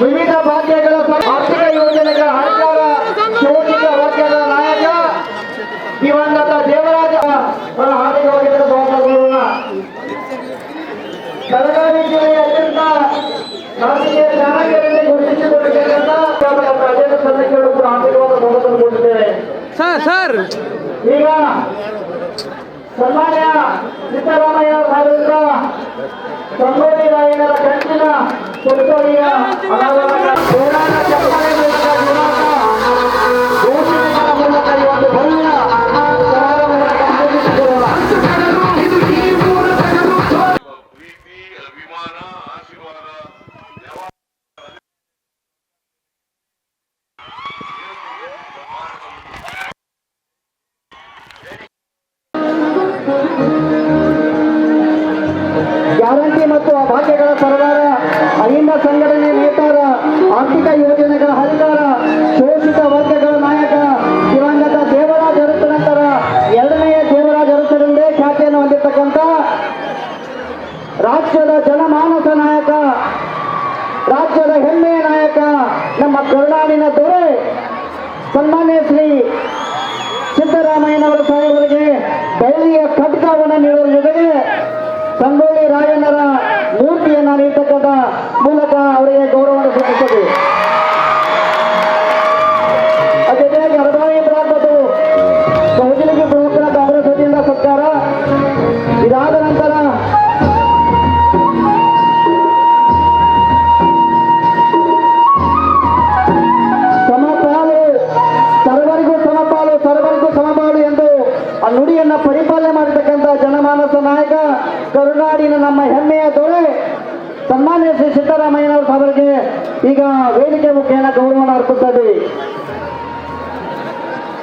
ವಿವಿಧ ಭಾಗ್ಯಗಳ ಆರ್ಥಿಕ ಯೋಜನೆಗಳ ಹಣಕಾರ ಶೋಷಿತ ವರ್ಗದ ನಾಯಕ ದಿವಂಗತ ದೇವರಾಜ ಹಾರ್ದಿಕವಾಗಿ ಭಾಗವಹಿಸೋಣ ಬೆಳಗಾವಿ ಜಿಲ್ಲೆಯ ಅತ್ಯಂತ ರಾಜಕೀಯ ಚಾಣಕ್ಯರಲ್ಲಿ ಗುರುತಿಸಿಕೊಂಡಿರ್ತಕ್ಕಂಥ ಪ್ರಜೆಯ ಸದಸ್ಯರು ಕೂಡ ಆಶೀರ್ವಾದ ಭಾಗವನ್ನು ಕೊಟ್ಟಿದ್ದೇವೆ. Sir sir. ಈಗ ಸನ್ಮಾನ್ಯ ಸಿದ್ದರಾಮಯ್ಯ ಅವರಿಂದ ಸಂಗೊಳ್ಳಿ ರಾಯಣ್ಣರ ಕಂಚಿನ ಗ್ಯಾರಂಟಿ ಮತ್ತು ಭಾಗ್ಯಗಳ ಸರ್ಕಾರ ಅಹಿಂದ ಸಂಘಟನೆ ನೇತಾರ ಆರ್ಥಿಕ ಯೋಜನೆಗಳ ಹರಿಕಾರ, ಶೋಷಿತ ವರ್ಗಗಳ ನಾಯಕ, ದಿವಂಗತ ದೇವರಾಜ ಅರಸು ನಂತರ ಎರಡನೆಯ ದೇವರಾಜ ಅರಸರೆಂದೇ ಖ್ಯಾತಿಯನ್ನು ಹೊಂದಿರತಕ್ಕಂಥ ರಾಜ್ಯದ ಜನಮಾನಸ ನಾಯಕ, ರಾಜ್ಯದ ಹೆಮ್ಮೆಯ ನಾಯಕ, ನಮ್ಮ ಕರುನಾಡಿನ ದೊರೆ, ಸನ್ಮಾನ್ಯ ಶ್ರೀ ಸಿದ್ದರಾಮಯ್ಯನವರ ಸಾಹೇಬರಿಗೆ ಬೆಳ್ಳಿಯ ಖಡ್ಗವನ್ನು ಮೂಲಕ ಅವರಿಗೆ ಗೌರವವನ್ನು ಸಲ್ಲಿಸಬೇಕು ಸಮಪಾಲು ಸರ್ವರಿಗೂ ಸಮಪಾಲು ಸರ್ವರಿಗೂ ಎಂದು ಆ ನುಡಿಯನ್ನ ಪರಿಪಾಲನೆ ಮಾಡಿರ್ತಕ್ಕಂಥ ಜನಮಾನಸ ನಾಯಕ ಕರುನಾಡಿನ ನಮ್ಮ ಹೆಮ್ಮೆಯ ದೊರೆ ಸನ್ಮಾನ್ಯ ಶ್ರೀ ಸಿದ್ದರಾಮಯ್ಯನವರ ಅವರಿಗೆ ಈಗ ವೇದಿಕೆ ಮುಖೇನ ಗೌರವ